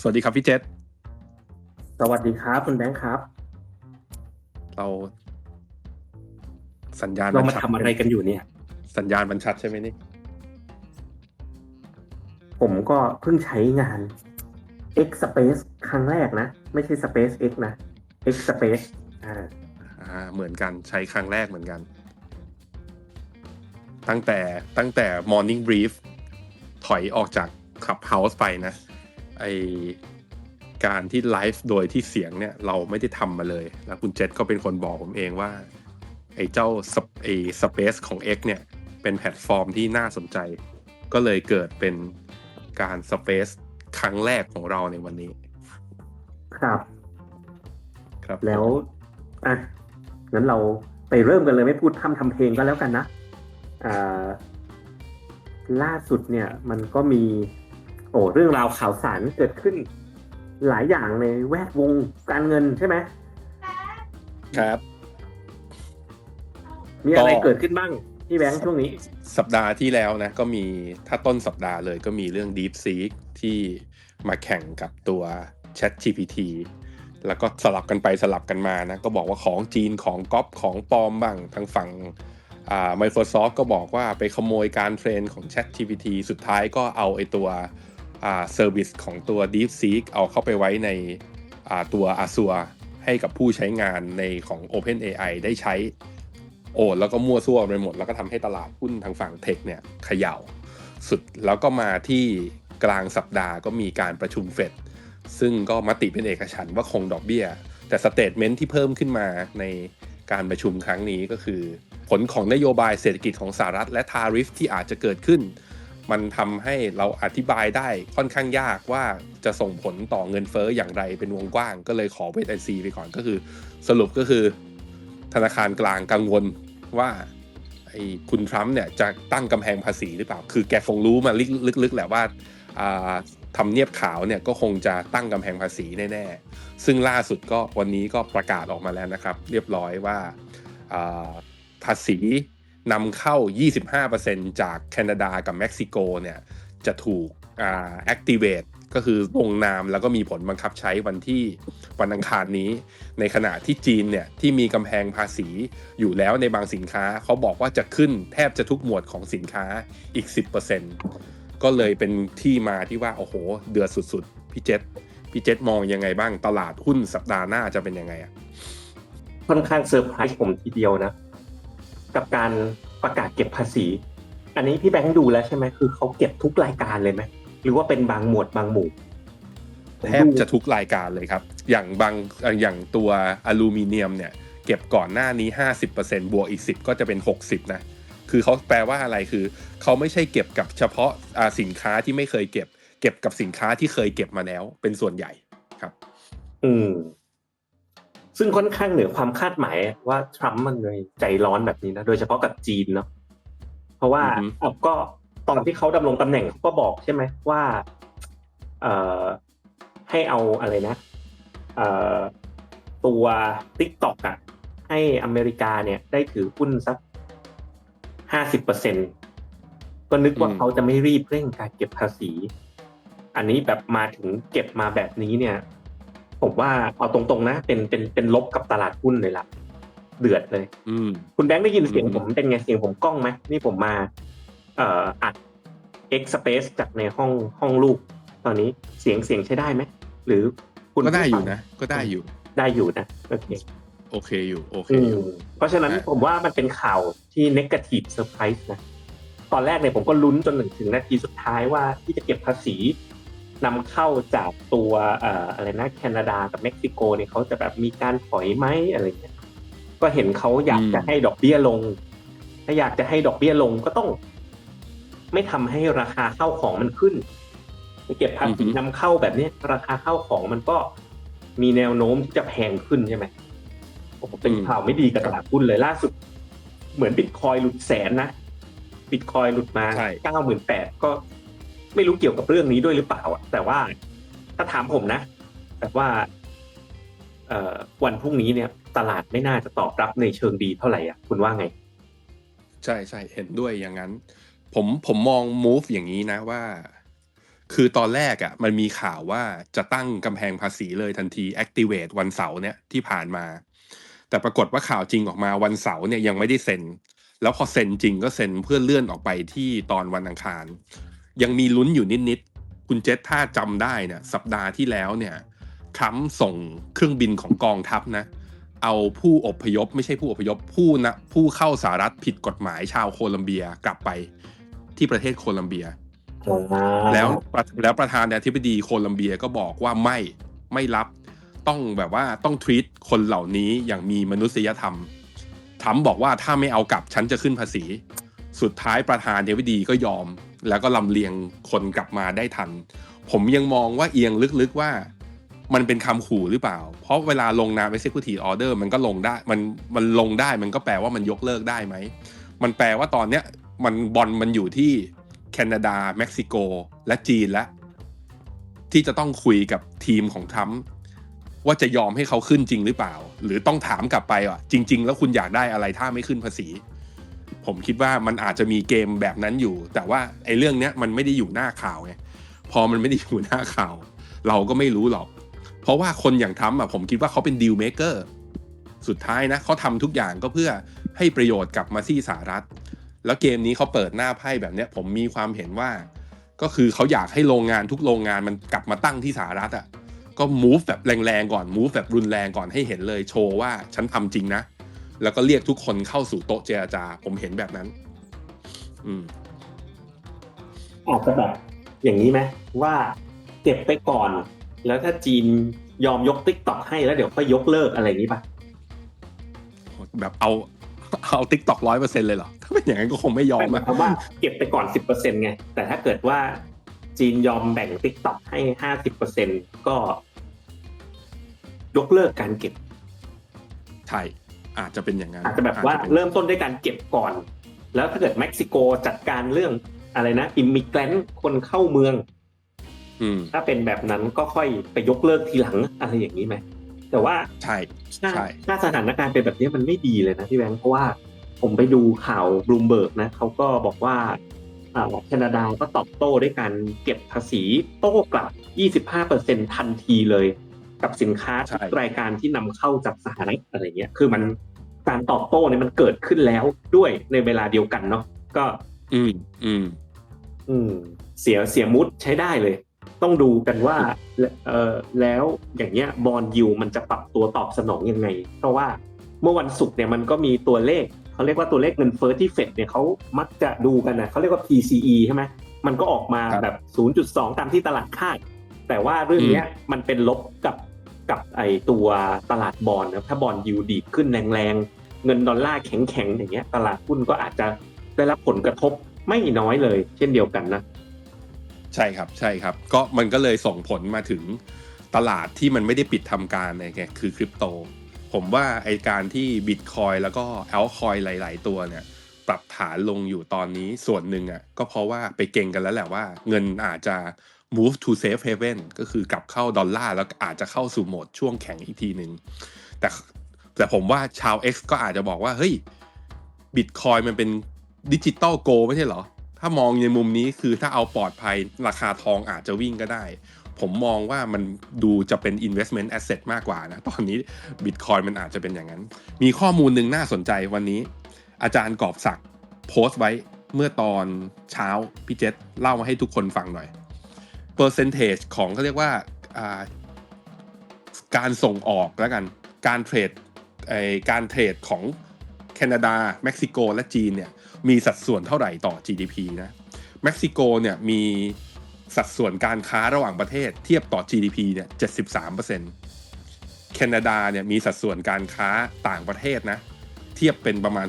สวัสดีครับพี่เจษสวัสดีครับคุณแบงค์ครับ เรา สัญญาณเรามาชัดทำอะไรกันอยู่เนี่ย สัญญาณมันชัดใช่ไหมนี่ ผมก็เพิ่งใช้งาน X Space ครั้งแรกนะ ไม่ใช่ Space X นะ X Space อ่าอ่าเหมือนกันใช้ครั้งแรกเหมือนกัน ตั้งแต่ตั้งแต่ Morning Brief ถอยออกจาก Clubhouse ไปนะ ไอการที่ไลฟ์โดยที่เสียงเนี่ยเราไม่ได้ทำมาเลย แล้วคุณเจษก็เป็นคนบอกผมเองว่า ไอ้เจ้าสไอ้ Space ของ X เนี่ย เป็นแพลตฟอร์มที่น่าสนใจ ก็เลยเกิดเป็นการ Space ครั้งแรกของเราในวันนี้ ครับ ครับแล้วอะงั้นเราไปเริ่มกันเลยไม่พูดทำทำเพลงก็แล้วกันนะอ่าล่าสุดเนี่ยมันก็มี โอ้เรื่องราวข่าวสารเกิดขึ้น หลายอย่างในแวดวงการเงินใช่ไหมครับ มีอะไรก็เกิดขึ้นบ้างพี่แบงค์ช่วงนี้ สัปดาห์ที่แล้วนะ ก็มีถ้าต้นสัปดาห์เลยก็มีเรื่อง DeepSeek ที่มาแข่งกับตัว ChatGPT แล้วก็สลับกันไปสลับกันมานะ ก็บอกว่าของจีนของก๊อปของปลอมบ้างทางฝั่งอ่า Microsoft ก็บอกว่าไปขโมยการเทรนของ ChatGPT สุดท้ายก็เอาไอตัวอ่า เซอร์วิสของตัว DeepSeek เอาเข้าไปไว้ในตัว Azure ให้กับผู้ใช้งานในของ OpenAI ได้ใช้โอนแล้วก็มั่วซั่วไปหมด แล้วก็ทำให้ตลาดหุ้นทางฝั่งเทคเนี่ยเขย่าสุดแล้วก็มาที่กลางสัปดาห์ก็มีการประชุมเฟดซึ่งก็มติเป็นเอกฉันว่าคงดอกเบี้ย แต่สเตทเมนต์ที่เพิ่มขึ้นมาในการประชุมครั้งนี้ก็คือ ผลของนโยบายเศรษฐกิจของสหรัฐและทาริฟที่อาจจะเกิดขึ้น มันทำให้เราอธิบายได้ค่อนข้างยากว่าจะส่งผลต่อเงินเฟ้ออย่างไรเป็นวงกว้าง ก็เลยขอเวทไอซีไปก่อนก็คือ สรุปก็คือ ธนาคารกลางกังวลว่าไอ้คุณทรัมป์เนี่ยจะตั้งกำแพงภาษีหรือเปล่า คือแกคงรู้มาลึกๆแหละว่าอ่าทำเนียบขาวเนี่ยก็คงจะตั้งกำแพงภาษีแน่ๆ ซึ่งล่าสุดก็วันนี้ก็ประกาศออกมาแล้วนะครับ เรียบร้อยว่าภาษี นำเข้า 25%จากแคนาดากับเม็กซิโกเนี่ยจะถูกอ่า activate ก็คือลงนามแล้วก็มีผลบังคับใช้วันที่วันอังคารนี้ ในขณะที่จีนเนี่ยที่มีกำแพงภาษีอยู่แล้วในบางสินค้าเขาบอกว่าจะขึ้นแทบจะทุกหมวดของสินค้าอีก 10%ก็เลยเป็นที่มาที่ว่า โอ้โห เดือดสุดๆ พี่เจษพี่เจษมองยังไงบ้างตลาดหุ้นสัปดาห์หน้าจะเป็นยังไงอะค่อนข้างเซอร์ไพรส์ผมทีเดียวนะ กับการประกาศเก็บภาษี อันนี้พี่แบงค์ดูแล้วใช่ไหมคือเขาเก็บทุกรายการเลยไหมหรือว่าเป็นบางหมวดบางหมู่ผมแทบดูจะทุกรายการเลยครับ อย่างบางเอ่ออย่างตัวอลูมิเนียมเนี่ย เก็บก่อนหน้านี้ 50%บวกอีก 10 ก็จะเป็น 60 นะ คือเขาแปลว่าอะไรคือ เขาไม่ใช่เก็บกับเฉพาะอ่าสินค้าที่ไม่เคยเก็บ เก็บกับสินค้าที่เคยเก็บมาแล้ว เป็นส่วนใหญ่ครับ อืม ซึ่งค่อนข้างเหนือความคาดหมายว่าทรัมป์มันเลยใจร้อนแบบนี้นะ โดยเฉพาะกับจีนเนาะเพราะว่าอือฮึเอาก็ตอนที่เขาดำรงตำแหน่งเขาก็บอกใช่ไหมว่า เอ่อให้เอาอะไรนะ เอ่อตัว t ิ k t o k อะให้อเมริกาเนี่ยได้ถือหุ้นสักห้าสิบเปอร์เซ็นก็นึกว่าอืมเขาจะไม่รีบเร่งการเก็บภาษี อันนี้แบบมาถึงเก็บมาแบบนี้เนี่ย ผมว่าเอาตรงๆนะ เป็นเป็นเป็นลบกับตลาดหุ้นเลยล่ะ เดือดเลย อืมคุณแบงค์ได้ยินเสียงอืมผมเป็นไงเสียงผมกล้องไหมนี่ผมมา เอ่ออัด X Space จากในห้องห้องลูก ตอนนี้เสียงเสียงใช้ได้ไหมหรือคุณก็ได้อยู่ผู้ฟังนะ ก็ได้อยู่ ได้อยู่นะโอเคโอเคอยู่โอเคอือยู่มเพราะฉะนั้นอะผมว่ามันเป็นข่าวที่ negative surprise นะ ตอนแรกเนี่ยผมก็ลุ้นจนถึงถึงนาทีสุดท้ายว่าที่จะเก็บภาษี นำเข้าจากตัวเอ่ออะไรนะแคนาดากับเม็กซิโกเนี่ยเขาจะแบบมีการถอยไหมอะไรเงี้ยก็เห็นเขาอยากจะให้ดอกเบี้ยลง ถ้าอยากจะให้ดอกเบี้ยลงก็ต้อง ไม่ทำให้ราคาเข้าของมันขึ้นไปเก็บภาษีนำเข้าแบบเนี้ยราคาเข้าของมันก็มีแนวโน้มที่จะแพงขึ้นใช่ไหมโอ้โหเป็นข่าวไม่ดีกับตลาดหุ้นเลยล่าสุด เหมือนบิตคอยหลุดแสนนะบิตคอยหลุดมาใช่เก้าหมื่นแปดก็ ไม่รู้เกี่ยวกับเรื่องนี้ด้วยหรือเปล่าแต่ว่าถ้าถามผมนะแบบว่าเออวันพรุ่งนี้เนี่ย ตลาดไม่น่าจะตอบรับในเชิงดีเท่าไหร่อะคุณว่าไง ใช่ใช่เห็นด้วยอย่างนั้น ผมผมมอง move อย่างนี้นะว่า คือตอนแรกอะ่ะ มันมีข่าวว่าจะตั้งกำแพงภาษีเลยทันที activate วันเสาร์เนี่ยที่ผ่านมา แต่ปรากฏว่าข่าวจริงออกมาวันเสาร์เนี่ยยังไม่ได้เซ็นแล้วพอเซ็นจริงก็เซ็นเพื่อเลื่อนออกไปที่ตอนวันอังคาร ยังมีลุ้นอยู่นิดๆคุณเจษถ้าจำได้เนี่ยสัปดาห์ที่แล้วเนี่ยทรัมป์ส่งเครื่องบินของกองทัพนะ เอาผู้อพยพไม่ใช่ผู้อพยพผู้นะผู้เข้าสหรัฐผิดกฎหมายชาวโคลัมเบียกลับไปที่ประเทศโคลัมเบีย แล้วแล้วประธานาธิบดีโคลัมเบียก็บอกว่าไม่ไม่รับต้องแบบว่าต้องท e ีตคนเหล่านี้อย่างมีมนุษยธรรมทรัมป์บอกว่าถ้าไม่เอากลับฉันจะขึ้นภาษี สุดท้ายประธานาธิบดีก็ยอม แล้วก็ลำเลียงคนกลับมาได้ทัน ผมยังมองว่าเอียงลึกๆว่ามันเป็นคำขู่หรือเปล่า เพราะเวลาลงนาม executive order มันก็ลงได้ มันมันลงได้ มันก็แปลว่ามันยกเลิกได้ไหม มันแปลว่าตอนเนี้ยมันบอลมันอยู่ที่แคนาดา เม็กซิโก และจีนและ ที่จะต้องคุยกับทีมของทรัมป์ว่าจะยอมให้เขาขึ้นจริงหรือเปล่า หรือต้องถามกลับไปว่าจริง ๆ แล้วคุณอยากได้อะไรถ้าไม่ขึ้นภาษี ผมคิดว่ามันอาจจะมีเกมแบบนั้นอยู่ แต่ว่าไอ้เรื่องเนี้ยมันไม่ได้อยู่หน้าข่าวไงพอมันไม่ได้อยู่หน้าข่าว เราก็ไม่รู้หรอก เพราะว่าคนอย่างทรัมป์อะผมคิดว่าเขาเป็นดีลเมเกอร์สุดท้ายนะเขาทำทุกอย่างก็เพื่อให้ประโยชน์กลับมาที่สหรัฐ แล้วเกมนี้เขาเปิดหน้าไพ่แบบเนี้ยผมมีความเห็นว่า ก็คือเขาอยากให้โรงงานทุกโรงงานมันกลับมาตั้งที่สหรัฐอะก็ move แบบแรงๆก่อน move แบบรุนแรงก่อนให้เห็นเลยโชว์ว่าฉันทำจริงนะ แล้วก็เรียกทุกคนเข้าสู่โต๊ะเจรจา ผมเห็นแบบนั้น อืมอาจจะแบบอย่างนี้ไหมว่าเก็บไปก่อน แล้วถ้าจีนยอมยกติ๊กต็อกให้แล้วเดี๋ยวค่อยยกเลิกอะไรอย่างนี้ป่ะแบบเอาเอาติ๊กตอกร้อยเปอร์เซ็นเลยเหรอ ถ้าเป็นอย่างนั้นก็คงไม่ยอมหมาอะยความว่าเก็บไปก่อนสิบเปอร์เซ็นไง แต่ถ้าเกิดว่าจีนยอมแบ่งติ๊กต็อกให้ห้าสิบเปอร์เซ็นก็ ยกเลิกการเก็บ ใช่ อาจจะเป็นอย่างนั้นอาจจะแบบว่าจเป็นเริ่มต้นด้วยการเก็บก่อน แล้วถ้าเกิดเม็กซิโกจัดการเรื่องอะไรนะอิมมิเกรนคนเข้าเมืองอืมถ้าเป็นแบบนั้นก็ค่อยไปยกเลิกทีหลังอะไรอย่างนี้ไหมแต่ว่าใช่ถ้าใช่ถ้าสถานการณ์เป็นแบบนี้มันไม่ดีเลยนะพี่แบงค์เพราะว่าผมไปดูข่าวบลูมเบิร์กนะเขาก็บอกว่าอ่าแคนาดาก็ตอบโต้ด้วยการเก็บภาษีโต้กลับ 25%ทันทีเลย กับสินค้าทุกรายการที่นำเข้าจากสหรัฐอะไรเงี้ย คือมัน การตอบโต้เนี่ยมันเกิดขึ้นแล้วด้วยในเวลาเดียวกันเนาะก็ อืมอืมอืม เสียเสียมุดใช้ได้เลย ต้องดูกันว่าเออแล้วอย่างเงี้ยบอลยูมันจะปรับตัวตอบสนองยังไง เพราะว่าเมื่อวันศุกร์เนี่ยมันก็มีตัวเลขเขาเรียกว่าตัวเลขเงินเฟ้อที่เฟดเนี่ยเขามักจะดูกันนะเขาเรียกว่า PCE ใช่ไหมมันก็ออกมาครับแบบ 0.2 ตามที่ตลาดคาด แต่ว่าเรื่องเนี้ยมันเป็นลบกับกับไอตัวตลาดบอลนะถ้าบอลยูดีดขึ้นแรงๆ เงินดอลลาร์แข็งๆอย่างเงี้ยตลาดหุ้นก็อาจจะได้รับผลกระทบไม่น้อยเลย เช่นเดียวกันนะ ใช่ครับใช่ครับ ก็มันก็เลยส่งผลมาถึงตลาดที่มันไม่ได้ปิดทำการไงคือคริปโต ผมว่าไอการที่บิตคอยแล้วก็แอลคอยหลาย ๆ ตัวเนี่ยปรับฐานลงอยู่ตอนนี้ส่วนหนึ่งอะก็เพราะว่าไปเก่งกันแล้วแหละว่า เงินอาจจะ move to safe haven ก็คือกลับเข้าดอลลาร์แล้วอาจจะเข้าสู่โหมดช่วงแข็งอีกทีหนึ่งแต่ แต่ผมว่าชาว X ก็อาจจะบอกว่า เฮ้ยบิตคอยมันเป็นดิจิตอลโกไม่ใช่เหรอ ถ้ามองในมุมนี้คือถ้าเอาปลอดภัยราคาทองอาจจะวิ่งก็ได้ ผมมองว่ามันดูจะเป็น investment asset มากกว่านะ ตอนนี้ Bitcoin มันอาจจะเป็นอย่างนั้น มีข้อมูลหนึ่งน่าสนใจวันนี้ อาจารย์กอบศักดิ์โพสต์ไว้เมื่อตอนเช้า พี่เจษเล่ามาให้ทุกคนฟังหน่อย percentage ของเขาเรียกว่าการส่งออกแล้วกัน การเทรด การเทรดของแคนาดาเม็กซิโกและจีนเนี่ยมีสัดส่วนเท่าไหร่ต่อ GDP นะเม็กซิโกเนี่ยมีสัดส่วนการค้าระหว่างประเทศเทียบต่อ GDP เนี่ย73%แคนาดาเนี่ยมีสัดส่วนการค้าต่างประเทศนะเทียบเป็นประมาณ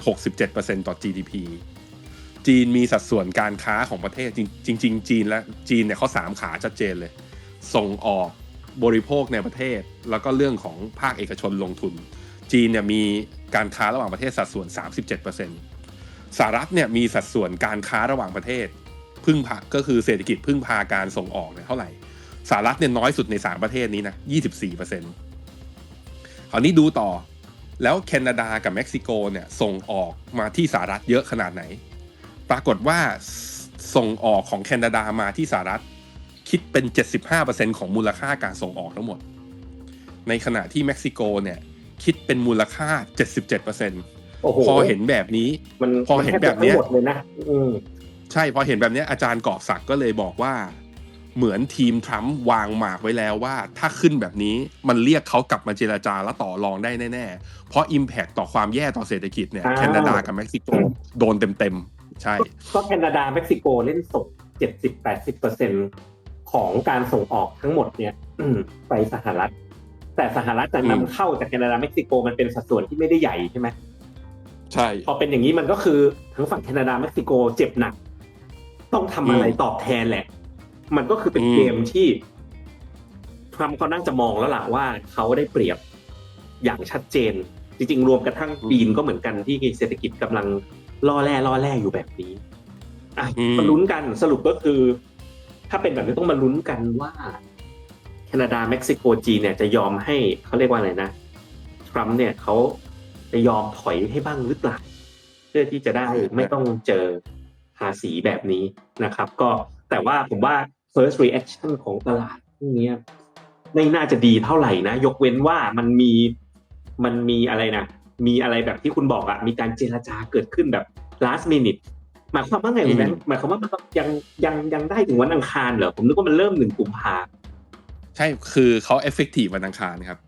67%ต่อ GDP จีนมีสัดส่วนการค้าของประเทศจริงจริงจีนและจีนเนี่ยเขาสามขาชัดเจนเลย ส่งออกบริโภคในประเทศ แล้วก็เรื่องของภาคเอกชนลงทุน จีนเนี่ยมีการค้าระหว่างประเทศสัดส่วน 37%สหรัฐเนี่ยมีสัดส่วนการค้าระหว่างประเทศ พึ่งพาก็คือเศรษฐกิจพึ่งพาการส่งออกเนี่ยเท่าไหร่สหรัฐเนี่ยน้อยสุดในสามประเทศนี้นะ 24%คราวนี้ดูต่อแล้วแคนาดากับเม็กซิโกเนี่ยส่งออกมาที่สหรัฐเยอะขนาดไหน ปรากฏว่าสส่งออกของแคนาดามาที่สหรัฐคิดเป็น 75%ของมูลค่าการส่งออกทั้งหมด ในขณะที่เม็กซิโกเนี่ย คิดเป็นมูลค่า 77%โอ้โหพอเห็นแบบนี้มันพอเห็นแบบเนี้ยมัทจะทั้งหมดเลยนะอืมใช่พอเห็นแบบเนี้ยอาจารย์กอบศักดิ์ก็เลยบอกว่า เหมือนทีมทรัมป์วางหมากไว้แล้วว่า ถ้าขึ้นแบบนี้มันเรียกเขากลับมาเจราจาและต่อรองได้แน่ ๆ เพราะ Impact ต่อความแย่ต่อเศรษฐกิจเนี่ยอ่าแคนาดากับเม็กซิโกโดนเต็มๆใช่ก็แคนาดาเม็กซิโกเล่นส่งเจ็ดสิบแปดสิบเปอร์เซ็นของการส่งออกทั้งหมดเนี่ยอืมไปสหรัฐ แต่สหรัฐจะอืมนำเข้าจากแคนาดาเม็กซิโกมันเป็นสัดส่วนที่ไม่ได้ใหญ่ใช่ไหมใช่ พอเป็นอย่างนี้มันก็คือทั้งฝั่งแคนาดาเม็กซิโกเจ็บหนัก ต้องทำอะไรตอบแทนแหละ มันก็คือเป็นอืมเกมที่ทรัมป์เขานั่งจะมองแล้วล่ะว่าเขาได้เปรียบอย่างชัดเจน จริง ๆ รวมกระทั่งจีนก็เหมือนกันที่เศรษฐกิจกำลังล่อแร่ล่อแร่อยู่แบบนี้อะอืมมาลุ้นกันสรุปก็คือ ถ้าเป็นแบบนี้ต้องมาลุ้นกันว่า แคนาดาเม็กซิโกจีนเนี่ยจะยอมให้เขาเรียกว่าอะไรนะทรัมป์เนี่ยเขาจะยอมถอยให้บ้างหรือเปล่าเพื่อที่จะได้ไม่ต้องเจอภาษีแบบนี้นะครับ ก็แต่ว่าผมว่า first reaction ของตลาดพวกเนี้ยไม่น่าจะดีเท่าไหร่นะ ยกเว้นว่ามันมีมันมีอะไรนะ มีอะไรแบบที่คุณบอกอะมีการเจรจาเกิดขึ้นแบบ last minute หมายความว่าไงคุณแบงค์หมายความว่ามันต้องยังยังยังได้ถึงวันอังคารเหรอ ผมนึกว่ามันเริ่มหนึ่งกุมภา ใช่คือเขา effective วันอังคารครับ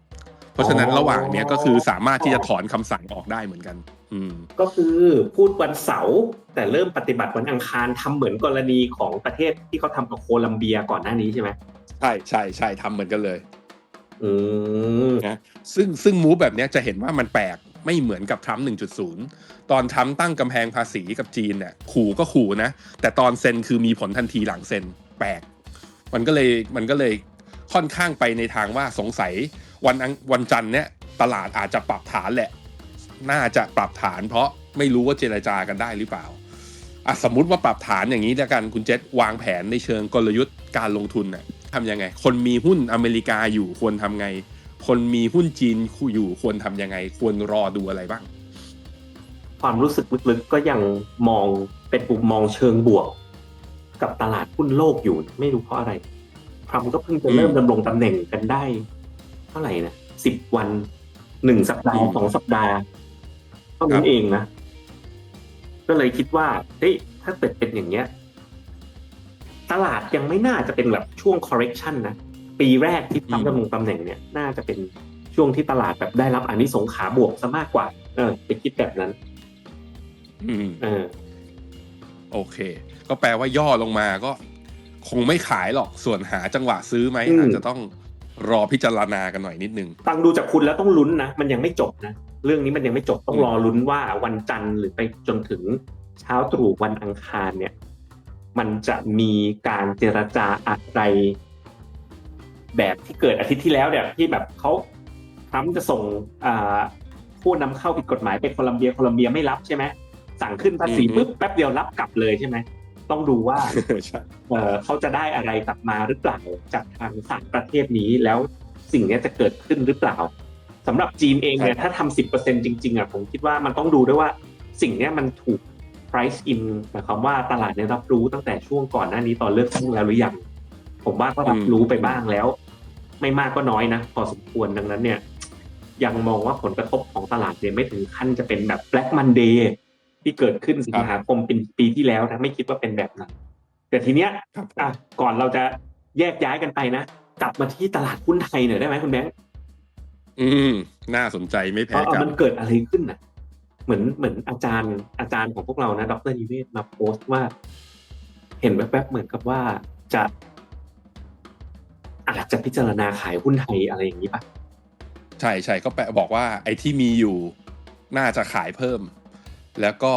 เพราะฉะนั้นอ๋อระหว่างเนี้ยก็คือสามารถที่จะถอนคำสั่งออกได้เหมือนกัน อืมก็คือพูดวันเสาร์แต่เริ่มปฏิบัติวันอังคารทำเหมือนกรณีของประเทศที่เขาทำกับโคลัมเบียก่อนหน้านี้ใช่ไหมใช่ใช่ใช่ทำเหมือนกันเลยอืมนะซึ่งซึ่งมูฟแบบเนี้ยจะเห็นว่ามันแปลกไม่เหมือนกับทรัมป์1.0 ตอนทรัมป์ตั้งกำแพงภาษีกับจีนเนี่ยขู่ก็ขู่นะ แต่ตอนเซ็นคือมีผลทันทีหลังเซ็นแปลก มันก็เลยมันก็เลย ค่อนข้างไปในทางว่าสงสัยวันอังวันจันทร์เนี่ยตลาดอาจจะปรับฐานแหละ น่าจะปรับฐานเพราะไม่รู้ว่าเจรจากันได้หรือเปล่าอะสมมุติว่าปรับฐานอย่างนี้แล้วกันคุณเจษวางแผนในเชิงกลยุทธ์การลงทุนน่ะทำยังไง คนมีหุ้นอเมริกาอยู่ควรทำไง คนมีหุ้นจีนอยู่ควรทำยังไง ควรรอดูอะไรบ้าง ความรู้สึกลึกๆก็ยังมองเป็นมุมมองเชิงบวก กับตลาดหุ้นโลกอยู่ไม่รู้เพราะอะไร ทรัมป์ก็เพิ่งจะเริ่มอืมดำรงตำแหน่งกันได้ เท่าไหร่นะสิบวันหนึ่งสัปดาอืห์มสองสัปดาห์เท่านั้ครันบเองนะก็เลยคิดว่าเฮ้ยถ้าเกิดเป็นอย่างเงี้ย ตลาดยังไม่น่าจะเป็นแบบช่วง correction นะปีแรกที่ทรัมป์ดำรงตำแหน่งเนี่ย น่าจะเป็นช่วงที่ตลาดแบบได้รับอานิสงส์ขาบวกซะมากกว่า เออไปคิดแบบนั้น อืม เออ โอเค ก็แปลว่าย่อลงมาก็ คงไม่ขายหรอกส่วนหาจังหวะซื้อไหมอืมอาจจะต้องรอพิจารณากันหน่อยนิดนึงฟังดูจากคุณแล้วต้องลุ้นนะ มันยังไม่จบนะ เรื่องนี้มันยังไม่จบต้องอืมรอลุ้นว่าวันจันทร์หรือไปจนถึงเช้าตรู่วันอังคารเนี่ย มันจะมีการเจรจาอะไรแบบที่เกิดอาทิตย์ที่แล้วเนี่ยที่แบบเขาทรัมป์จะส่งอ่าผู้นำเข้าผิดกฎหมายไปโคลัมเบียโคลัมเบียไม่รับใช่ไหมสั่งขึ้นภาษีอือฮึปุ๊บแป๊บเดียวรับกลับเลยใช่ไหม ต้องดูว่าใช่เอ่อเขาจะได้อะไรกลับมาหรือเปล่าจากทางสามประเทศนี้แล้วสิ่งเนี้ยจะเกิดขึ้นหรือเปล่าสำหรับจีนเองเนี่ยถ้าทำสิบเปอร์เซ็นจริงๆอะผมคิดว่ามันต้องดูด้วยว่าสิ่งเนี้ยมันถูก price in หมายความว่าตลาดเนี่ยรับรู้ตั้งแต่ช่วงก่อนหน้านี้ตอนเลือกตั้งแล้วหรือยังผมว่าก็รับรู้ไปบ้างแล้ว ไม่มากก็น้อยนะพอสมควรดังนั้นเนี่ย ยังมองว่าผลกระทบของตลาดเนี่ยไม่ถึงขั้นจะเป็นแบบ Black Monday ที่เกิดขึ้นสิงหาคมเป็นปีที่แล้วนะไม่คิดว่าเป็นแบบนั้นแต่ทีเนี้ยครับอะก่อนเราจะแยกย้ายกันไปนะกลับมาที่ตลาดหุ้นไทยหน่อยได้ไหมคุณแบงค์อืมน่าสนใจไม่เอแพ้อกันมันเกิดอะไรขึ้นน่ะ เหมือนเหมือนอาจารย์อาจารย์ของพวกเรานะ ดรนิเวศมาโพสต์ว่า เห็นแวบๆเหมือนกับว่าจะอาจจะพิจารณาขายหุ้นไทยอะไรอย่างนี้ป่ะใช่ใช่ก็แปลบอกว่า ไอ้ที่มีอยู่ น่าจะขายเพิ่ม แล้วก็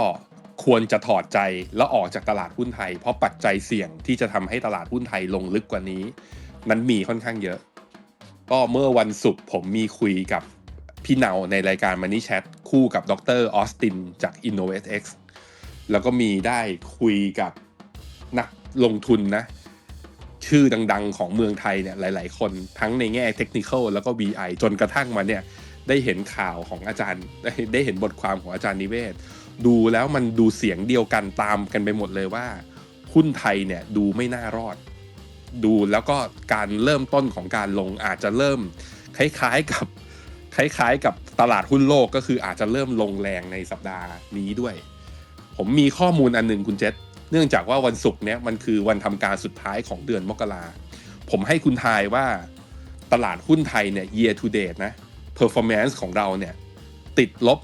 ควรจะถอดใจแล้วออกจากตลาดหุ้นไทย เพราะปัจจัยเสี่ยงที่จะทำให้ตลาดหุ้นไทยลงลึกกว่านี้นั้นมีค่อนข้างเยอะ ก็เมื่อวันศุกร์ผมมีคุยกับพี่เนาในรายการ Money Chat คู่กับดรออสตินจาก InnovAteX แล้วก็มีได้คุยกับนักลงทุนนะ ชื่อดังๆของเมืองไทยเนี่ยหลาย ๆ คนทั้งในแง่เทคนิคแล้วก็ VI จนกระทั่งมาเนี่ยได้เห็นข่าวของอาจารย์ได้เห็นบทความของอาจารย์นิเวศ ดูแล้วมันดูเสียงเดียวกันตามกันไปหมดเลยว่าหุ้นไทยเนี่ยดูไม่น่ารอด ดูแล้วก็การเริ่มต้นของการลงอาจจะเริ่มคล้ายๆกับคล้ายๆ กับตลาดหุ้นโลกก็คืออาจจะเริ่มลงแรงในสัปดาห์นี้ด้วย ผมมีข้อมูลอันหนึ่งคุณเจษเนื่องจากว่าวันศุกร์เนี้ยมันคือวันทำการสุดท้ายของเดือนมกราผมให้คุณทายว่าตลาดหุ้นไทยเนี่ย year to date นะ performance ของเราเนี่ย ติดลบ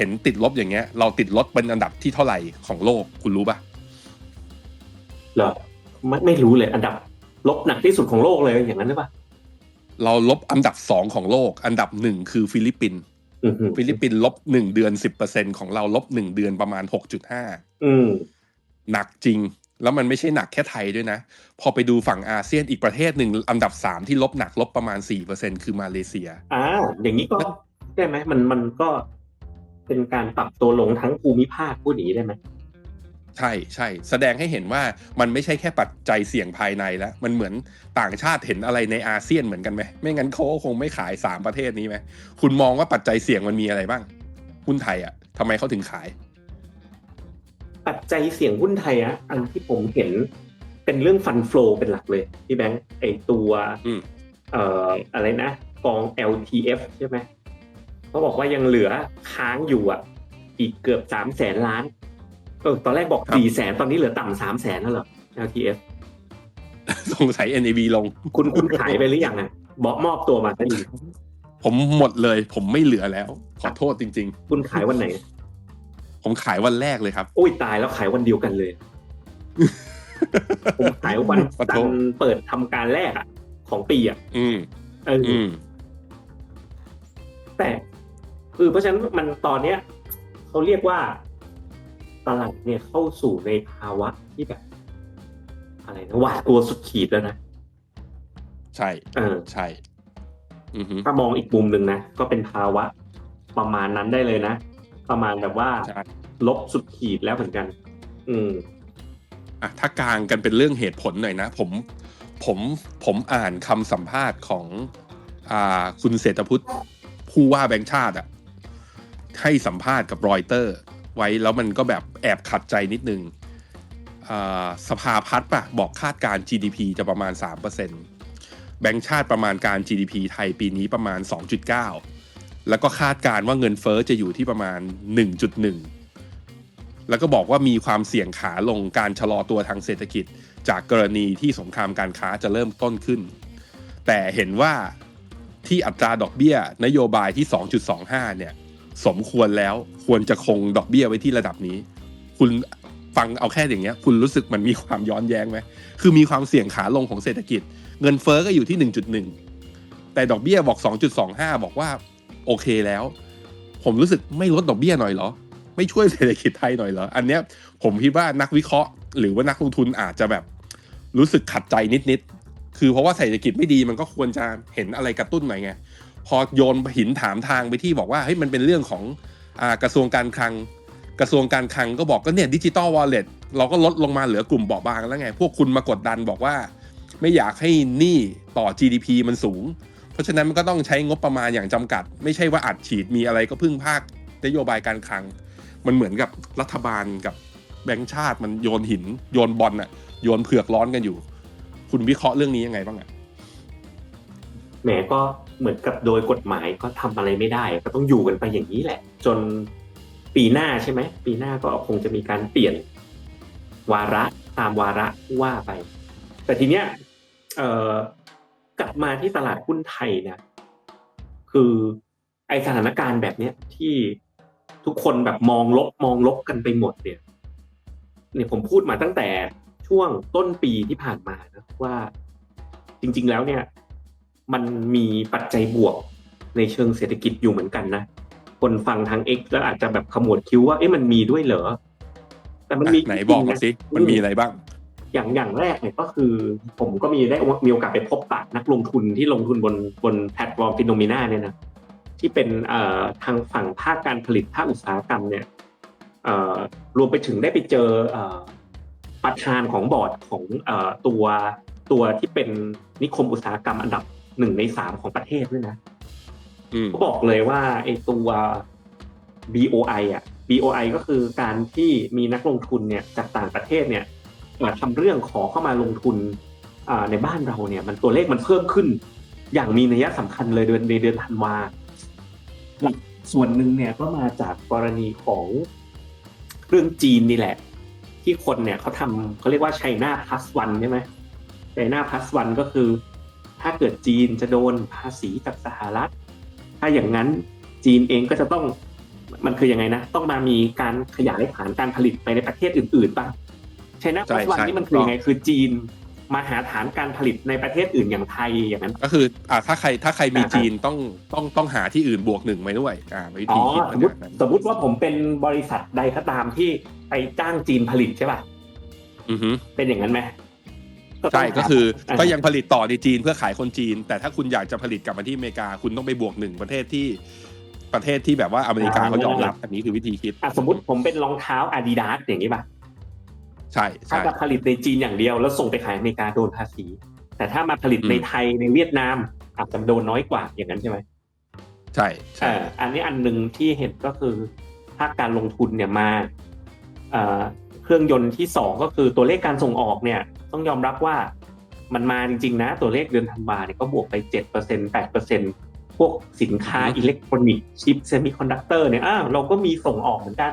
เห็นติดลบอย่างเงี้ย เราติดลบเป็นอันดับที่เท่าไหร่ของโลกคุณรู้ปะเหรอไม่ไม่รู้เลย อันดับ ลบหนักที่สุดของโลกเลยอย่างนั้นหรือเปล่าเราลบอันดับสองของโลก อันดับหนึ่งคือฟิลิปปินส์อือหือฟิลิปปินส์ลบหนึ่งเดือนสิบเปอร์เซ็นของเราลบหนึ่งเดือนประมาณหกจุดห้าอืมหนักจริง แล้วมันไม่ใช่หนักแค่ไทยด้วยนะ พอไปดูฝั่งอาเซียนอีกประเทศหนึ่งอันดับสามที่ลบหนักลบประมาณสี่เปอร์เซ็นคือมาเลเซียอ่าอย่างนี้ก็ได้ไหมมันมันก็ เป็นการปรับตัวลงทั้งภูมิภาคพูดอย่างนี้ได้ไหมใช่ใช่แสดงให้เห็นว่ามันไม่ใช่แค่ปัจจัยเสี่ยงภายในแล้ว มันเหมือนต่างชาติเห็นอะไรในอาเซียนเหมือนกันไหมไม่งั้นเขาก็คงไม่ขายสามประเทศนี้ไหมคุณมองว่าปัจจัยเสี่ยงมันมีอะไรบ้างหุ้นไทยอะทำไมเขาถึงขาย ปัจจัยเสี่ยงหุ้นไทยอะอันที่ผมเห็นเป็นเรื่องฟันฟลอเป็นหลักเลยพี่แบงค์ไอตัวอืมเอ่ออะไรนะกอง LTF ใช่ไหม เขาบอกว่ายังเหลือค้างอยู่อะ อีกเกือบสามแสนล้าน เออ ตอนแรกบอกครับสี่แสนตอนนี้เหลือต่ำสามแสนแล้วเหรอ LTF สงสัย NAV ลง คุณคุณขายไปหรือยังอะบอกมอบตัวมาก็ดีผมหมดเลย ผมไม่เหลือแล้ว ขอโทษจริงคุณขายวันไหนๆผมขายวันแรกเลยครับ อุ้ยตายแล้วขายวันเดียวกันเลย ผมขายวันขอจัโทนษทร์เปิดทำการแรกอะ ของปีอะ อืมเออออืมแต่ คือเพราะฉะนั้นมันตอนเนี้ยเขาเรียกว่าตลาดเนี่ยเข้าสู่ในภาวะที่แบบ อะไรนะหวาดกลัวสุดขีดแล้วนะ ใช่เออใช่อือฮึถ้ามองอีกมุมหนึ่งนะ ก็เป็นภาวะ ประมาณนั้นได้เลยนะ ประมาณแบบว่าใช่ลบสุดขีดแล้วเหมือนกัน อืมอะถ้ากลางกันเป็นเรื่องเหตุผลหน่อยนะ ผมผมผมอ่านคำสัมภาษณ์ของ อ่า คุณเศรษฐพุทธผู้ว่าแบงค์ชาติอะ ให้สัมภาษณ์กับรอยเตอร์ ไว้แล้วมันก็แบบแอบขัดใจนิดนึงอ่าสภาพัฒน์ปะบอกคาดการ์ GDP จะประมาณ 3%แบงค์ชาติประมาณการ GDP ไทยปีนี้ประมาณ 2.9 แล้วก็คาดการว่าเงินเฟอ้อจะอยู่ที่ประมาณ 1.1 แล้วก็บอกว่ามีความเสี่ยงขาลงการชะลอตัวทางเศรษฐกิจ จากกรณีที่สงครามการค้าจะเริ่มต้นขึ้น แต่เห็นว่าที่อัตราดอกเบี้ยนโยบายที่ 2.25 เนี่ย สมควรแล้วควรจะคงดอกเบี้ยไว้ที่ระดับนี้ คุณฟังเอาแค่อย่างเงี้ย คุณรู้สึกมันมีความย้อนแย้งไหมคือมีความเสี่ยงขาลงของเศรษฐกิจ เงินเฟอ้อก็อยู่ที่ 1.1 แต่ดอกเบี้ยบอก 2.25 บอกว่าโอเคแล้ว ผมรู้สึกไม่ลดดอกเบี้ยหน่อยเหรอ ไม่ช่วยเศรษฐกิจไทยหน่อยเหรอ อันเนี้ยผมคิดว่านักวิเคราะห์ หรือว่านักลงทุนอาจจะแบบรู้สึกขัดใจนิดๆคือเพราะว่าเศรษฐกิจไม่ดีมันก็ควรจะเห็นอะไรกระตุ้นหน่อยไง พอโยนหินถามทางไปที่บอกว่าเฮ้ยมันเป็นเรื่องของอกระทรวงการคลัง กระทรวงการคลังก็บอกก็เนี่ยดิจิตอลวอลเล็ตเราก็ลดลงมาเหลือกลุ่มเบาบางแล้วไง พวกคุณมากดดันบอกว่า ไม่อยากให้หนี้ต่อ GDP มันสูง เพราะฉะนั้นมันก็ต้องใช้งบประมาณอย่างจำกัด ไม่ใช่ว่าอัดฉีดมีอะไรก็พึ่งภาคนโยบายการคลัง มันเหมือนกับรัฐบาลกับแบงก์ชาติมันโยนหินโยนบอลน่ะโยนเผือกร้อนกันอยู่ คุณวิเคราะห์เรื่องนี้ยังไงบ้างอะแหมก็ เหมือนกับโดยกฎหมายก็ทำอะไรไม่ได้ ก็ต้องอยู่กันไปอย่างนี้แหละ จนปีหน้าใช่ไหมปีหน้าก็คงจะมีการเปลี่ยนวาระตามวาระว่าไป แต่ทีเนี้ยกลับมาที่ตลาดหุ้นไทยนะคือไอสถานการณ์แบบเนี้ยที่ทุกคนแบบมองลบมองลบกันไปหมดเนี่ยเนี่ยผมพูดมาตั้งแต่ช่วงต้นปีที่ผ่านมานะว่า จริง ๆ แล้วเนี่ย มันมีปัจจัยบวกในเชิงเศรษฐกิจอยู่เหมือนกันนะ คนฟังทาง X แล้วอาจจะแบบขมวดคิ้วว่าเอ๊ะมันมีด้วยเหรอ แต่มันมีไหนบอกมาสิมันมีอะไรบ้าง อย่างอย่างแรกเนี่ยก็คือ ผมก็มีได้มีโอกาสไปพบปะนักลงทุนที่ลงทุนบนบนแพลตฟอร์มฟิโนเมนาเนี่ยนะที่เป็นเอ่อทางฝั่งภาคการผลิตภาคอุตสาหกรรมเนี่ยเอ่อรวมไปถึงได้ไปเจอเอ่อประธานของบอร์ดของเอ่อตัวตัวที่เป็นนิคมอุตสาหกรรมอันดับ หนึ่งในสามของประเทศด้วยนะอืมเขาบอกเลยว่าไอ้ตัว BOI อะ BOI ก็คือการที่มีนักลงทุนเนี่ยจากต่างประเทศเนี่ยมาทำเรื่องขอเข้ามาลงทุนอ่าในบ้านเราเนี่ย มันตัวเลขมันเพิ่มขึ้น อย่างมีนัยสำคัญเลยเดือนในเดือนธันวาหลักส่วนหนึ่งเนี่ยก็มาจากกรณีของเรื่องจีนนี่แหละ ที่คนเนี่ยเขาทำเขาเรียกว่าไชน่าพลัสวันใช่ไหมไชน่าพลัสวันก็คือ ถ้าเกิดจีนจะโดนภาษีจากสหรัฐ ถ้าอย่างนั้นจีนเองก็จะต้องมันคือยังไงนะ ต้องมามีการขยายฐานการผลิตไปในประเทศอื่นๆป่ะไชน่าพลัสวันใช่นี่มันคือยังไงคือจีนมาหาฐานการผลิตในประเทศอื่นอย่างไทยอย่างนั้น ก็คืออ่าถ้าใครถ้าใครมีอ่าจีนต้องต้องต้องหาที่อื่นบวกหนึ่งไปด้วยอ่าวิอ๋ธีอคิดสมันมมติแบบนั้นสมมติว่าผมเป็นบริษัทใดก็ตามที่ไปจ้างจีนผลิตใช่ป่ะอือฮึเป็นอย่างนั้นไหมต้อง ใช่หาก็คืออ่าก็ยังผลิตต่อในจีนเพื่อขายคนจีน แต่ถ้าคุณอยากจะผลิตกลับมาที่อเมริกาคุณต้องไปบวกหนึ่งประเทศที่ประเทศที่แบบว่าอเมริกาเขายอมรับอันนี้คือวิธีคิดอะสมมติผมเป็นรองเท้าอาดิดาสอย่างนี้ป่ะใช่ถ้าใช่จะผลิตในจีนอย่างเดียว แล้วส่งไปขายอเมริกาโดนภาษี แต่ถ้ามาผลิตอืมในไทยในเวียดนามอาจจะโดนน้อยกว่าอย่างนั้นใช่ไหมใช่ใช่อ่าอันนี้อันหนึ่งที่เห็นก็คือภาคการลงทุนเนี่ยมา เอ่อเครื่องยนต์ที่สองก็คือตัวเลขการส่งออกเนี่ยต้องยอมรับว่ามันมาจริง ๆ นะ ตัวเลขเดือนธันวาเนี่ยก็บวกไปเจ็ดเปอร์เซ็นแปดเปอร์เซ็นพวกสินค้าอิเล็กทรอนิกส์ชิปเซมิคอนดักเตอร์เนี่ยอ้าวเราก็มีส่งออกเหมือนกัน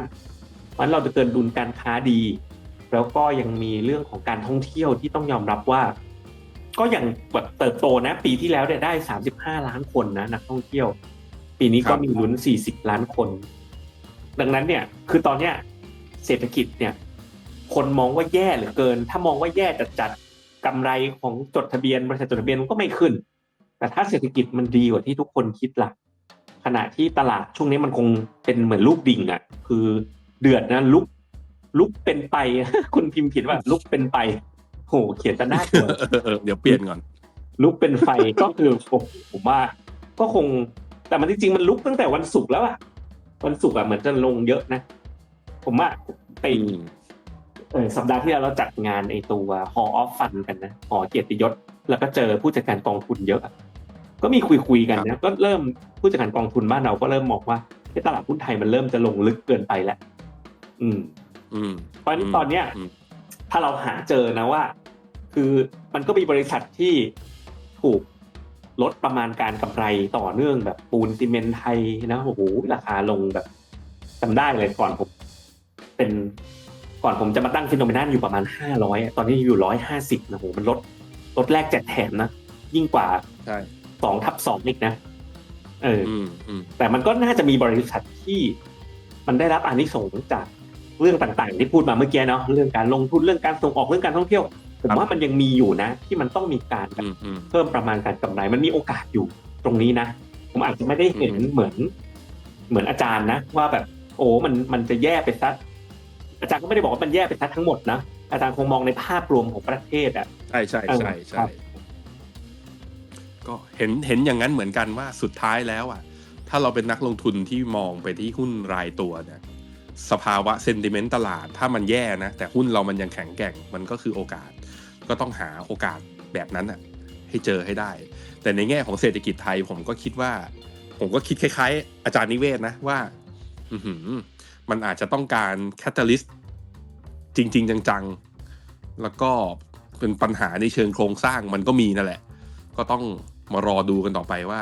มันเราจะเกินดุลการค้าดี แล้วก็ยังมีเรื่องของการท่องเที่ยวที่ต้องยอมรับว่า ก็ยังแบบเติบโตนะ ปีที่แล้วเนี่ยได้ 35 ล้านคนนะนักท่องเที่ยว ปีนี้ก็มีลุ้น 40 ล้านคน ดังนั้นเนี่ย คือตอนเนี้ยเศรษฐกิจเนี่ย คนมองว่าแย่เหลือเกิน ถ้ามองว่าแย่จัดจัดๆกำไรของจดทะเบียนบริษัทจดทะเบียนมันก็ไม่ขึ้น แต่ถ้าเศรษฐกิจมันดีกว่าที่ทุกคนคิดล่ะ ขณะที่ตลาดช่วงนี้มันคงเป็นเหมือนลูกดิ่งอะ คือเดือดนะลุก ลุกเป็นไป คุณพิมพ์ผิดว่า ลุกเป็นไปโหเขียนจะน่ากลัวเออเออเดี๋ยวเปลี่ยนก่อน ลุกเป็นไฟก็คือผมผมว่า ก็คง แต่มันจริงๆมันลุกตั้งแต่วันศุกร์แล้วอะวันศุกร์อะเหมือนจะลงเยอะนะ ผมว่าไปอืม เออสัปดาห์ที่แล้วเราจัดงานไอตัว Hall of Fun กันนะหอเกียรติยศ แล้วก็เจอผู้จัดการกองทุนเยอะอะก็มีคุยคุยๆกันนะก็เริ่มผู้จัดการกองทุนบ้านเราก็เริ่มมองว่าที่ตลาดหุ้นไทยมันเริ่มจะลงลึกเกินไปแล้ว อืม อืมเพราะฉะนั้นตอนเนี้ยอืมถ้าเราหาเจอนะว่า คือมันก็มีบริษัทที่ถูกลดประมาณการกำไรต่อเนื่องแบบปูนซีเมนต์ไทยนะโอ้โหราคาลงแบบจำได้เลยก่อนผมเป็น ก่อนผมจะมาตั้งฟิโนเมนาอยู่ประมาณห้าร้อยตอนนี้อยู่ร้อยห้าสิบนะโหมันลดลดแรกแจกแถมนะ ยิ่งกว่าใช่สองทับสองอีกนะ เออออืมอืมแต่มันก็น่าจะมีบริษัทที่มันได้รับอานิสงส์จากเรื่องต่างๆ ที่พูดมาเมื่อกี้เนาะเรื่องการลงทุนเรื่องการส่งออกเรื่องการท่องเที่ยวผมว่ามันยังมีอยู่นะ ที่มันต้องมีการแบบอืมอืมเพิ่มประมาณการกำไร มันมีโอกาสอยู่ตรงนี้นะ ผมอาจจะไม่ได้เห็นอืมเหมือน เหมือนอาจารย์นะ ว่าแบบโอ้มันมันจะแย่ไปซะ อาจารย์ก็ไม่ได้บอกว่ามันแย่ไปซะทั้งหมดนะ อาจารย์คงมองในภาพรวมของประเทศอะใช่ใช่ใช่ครัใช่บก็เห็นเห็นอย่างนั้นเหมือนกันว่าสุดท้ายแล้วอะ ถ้าเราเป็นนักลงทุนที่มองไปที่หุ้นรายตัวเนี่ยสภาวะเซนติเมนต์ตลาดถ้ามันแย่นะ แต่หุ้นเรามันยังแข็งแกร่งมันก็คือโอกาส ก็ต้องหาโอกาสแบบนั้นอะ ให้เจอให้ได้ แต่ในแง่ของเศรษฐกิจไทยผมก็คิดว่า ผมก็คิดคล้าย ๆ อาจารย์นิเวศนะว่า อือหือ มันอาจจะต้องการแคตตาลิสต์จริง ๆ จังๆ แล้วก็เป็นปัญหาในเชิงโครงสร้างมันก็มีนั่นแหละ ก็ต้องมารอดูกันต่อไปว่า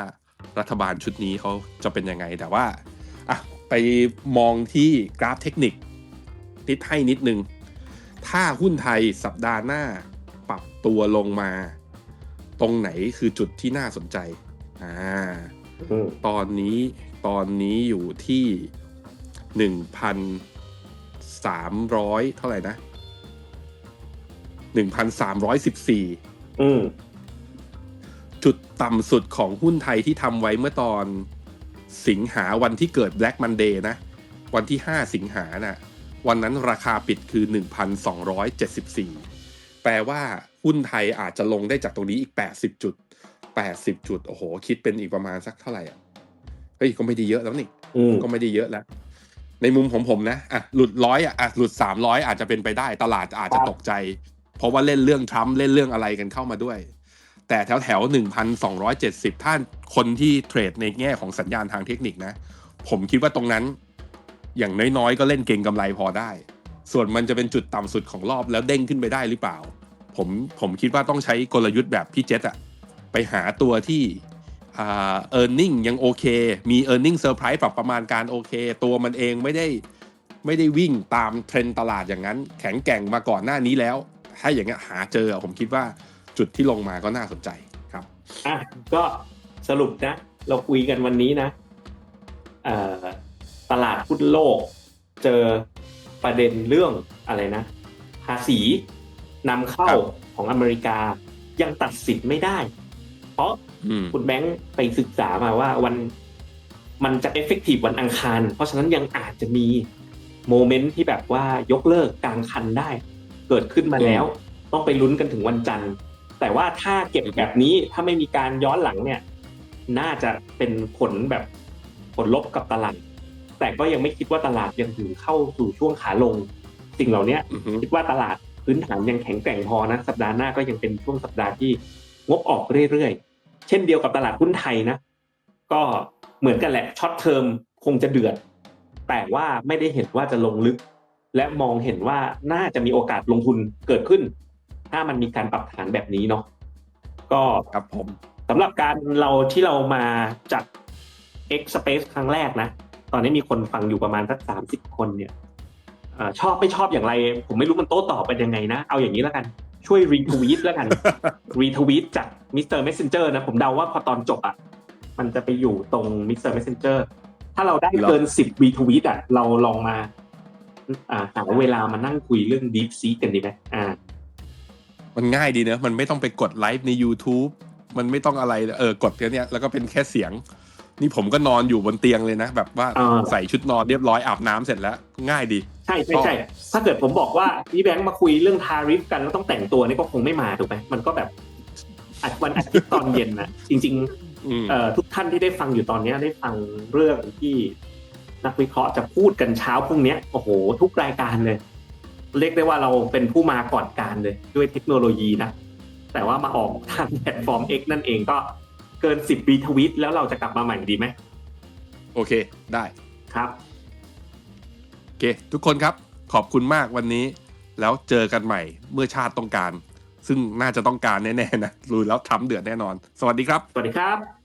รัฐบาลชุดนี้เขาจะเป็นยังไง แต่ว่าอะไปมองที่กราฟเทคนิคนิดให้นิดนึง ถ้าหุ้นไทยสัปดาห์หน้าปรับตัวลงมา ตรงไหนคือจุดที่น่าสนใจอ่าอืมตอนนี้ตอนนี้อยู่ที่ หนึ่งพันสามร้อยเท่าไหร่นะหนึ่งพันสามร้อยสิบสี่อืมจุดต่ำสุดของหุ้นไทยที่ทำไว้เมื่อตอนสิงหาวันที่เกิด Black Monday นะ วันที่ 5 สิงหาน่ะ วันนั้นราคาปิดคือ 1,274 แปลว่าหุ้นไทยอาจจะลงได้จากตรงนี้อีก 80 จุด 80 จุด โอ้โห คิดเป็นอีกประมาณสักเท่าไหร่อะเฮ้ยก็ไม่ได้เยอะแล้วนี่อืมก็ไม่ได้เยอะแล้ว ในมุมของผมนะอะหลุดร้อยอะหลุดสามร้อยอาจจะเป็นไปได้ตลาดอาจจะตกใจ เพราะว่าเล่นเรื่องทรัมป์เล่นเรื่องอะไรกันเข้ามาด้วย แต่แถวแถวหนึ่งพันสองร้อยเจ็ดสิบถ้านคนที่เทรดในแง่ของสัญญาณทางเทคนิคนะ ผมคิดว่าตรงนั้น อย่างน้อยๆ ก็เล่นเก่งกำไรพอได้ ส่วนมันจะเป็นจุดต่ำสุดของรอบแล้วเด้งขึ้นไปได้หรือเปล่าผผมผมคิดว่าต้องใช้กลยุทธ์แบบพี่เจษอะไปหาตัวที่ อ่า e a r n i n g ยังโอเค มี e a r n i n g surprise ปรับประมาณการโอเค ตัวมันเองไม่ได้ไม่ได้วิ่งตามเทรนด์ตลาดอย่างนั้น แข็งแกร่งมาก่อนหน้านี้แล้ว ถ้าอย่างเงี้ยหาเจออะผมคิดว่าจุดที่ลงมาก็น่าสนใจครับอะก็สรุปนะ เราคุยกันวันนี้นะเอ่อตลาดหุ้นโลก เจอประเด็นเรื่องอะไรนะ ภาษีนำเข้าครับของอเมริกายังตัดสินไม่ได้ เพราะอืมคุณแบงค์ไปศึกษามาว่าวันมันจะเอฟเฟกตีฟวันอังคาร เพราะฉะนั้นยังอาจจะมีโมเมนต์ที่แบบว่ายกเลิกกลางคันได้ เกิดขึ้นมาแล้ว ต้องไปลุ้นกันถึงวันจันทร์ แต่ว่าถ้าเก็บแบบนี้ถ้าไม่มีการย้อนหลังเนี่ย น่าจะเป็นผลแบบผลลบกับตลาด แต่ก็ยังไม่คิดว่าตลาดยังถึงเข้าสู่ช่วงขาลง สิ่งเหล่านี้อือฮึคิดว่าตลาดพื้นฐานยังแข็งแกร่งพอนะ สัปดาห์หน้าก็ยังเป็นช่วงสัปดาห์ที่งบออกเรื่อยๆ เช่นเดียวกับตลาดหุ้นไทยนะ ก็เหมือนกันแหละช็อตเทอมคงจะเดือด แต่ว่าไม่ได้เห็นว่าจะลงลึก และมองเห็นว่าน่าจะมีโอกาสลงทุนเกิดขึ้น ถ้ามันมีการปรับฐานแบบนี้เนาะก็ครับผมสำหรับการเราที่เรามาจัด X Space ครั้งแรกนะ ตอนนี้มีคนฟังอยู่ประมาณสักสามสิบคนเนี่ยเออชอบไม่ชอบอย่างไร ผมไม่รู้มันโต้ตอบเป็นยังไงนะ เอาอย่างนี้แล้วกัน ช่วยรีทวีตแล้วกันรีทวีตจากมิสเตอร์เมสเซนเจอร์นะ ผมเดาว่าพอตอนจบอะ มันจะไปอยู่ตรงมิสเตอร์เมสเซนเจอร์ถ้าเราได้เกินสิบรีทวีตอะ เราลองมาอ่าหาเวลามานั่งคุยเรื่อง Deep s e a กันดีไหมอ่า มันง่ายดีเนอะมันไม่ต้องไปกดไลฟ์ใน YouTube มันไม่ต้องอะไร เออกดแค่เนี้ยแล้วก็เป็นแค่เสียง นี่ผมก็นอนอยู่บนเตียงเลยนะ แบบว่าอ่าใส่ชุดนอนเรียบร้อยอาบน้ำเสร็จแล้วง่ายดี ใช่ใช่ใช่ถ้าเกิดผมบอกว่าพี่แบงค์มาคุยเรื่องทาริฟกันแล้วต้องแต่งตัวนี่ก็คงไม่มาถูกไหมมันก็แบบอัดวันอาทิตย์ตอนเย็นนะจริงอืมๆเอ่อทุกท่านที่ได้ฟังอยู่ตอนนี้ได้ฟังเรื่องที่นักวิเคราะห์จะพูดกันเช้าพรุ่งนี้โอ้โห ทุกรายการเลย เรียกได้ว่าเราเป็นผู้มาก่อนการเลย ด้วยเทคโนโลยีนะแต่ว่ามาออกทางแพลตฟอร์ม X นั่นเองก็ เกิน10รีทวิตแล้วเราจะกลับมาใหม่ดีไหมโอเค ได้ครับ โอเค ทุกคนครับ ขอบคุณมากวันนี้ แล้วเจอกันใหม่เมื่อชาติต้องการ ซึ่งน่าจะต้องการแน่ๆนะรู้แล้วทำเดือดแน่นอน สวัสดีครับ สวัสดีครับ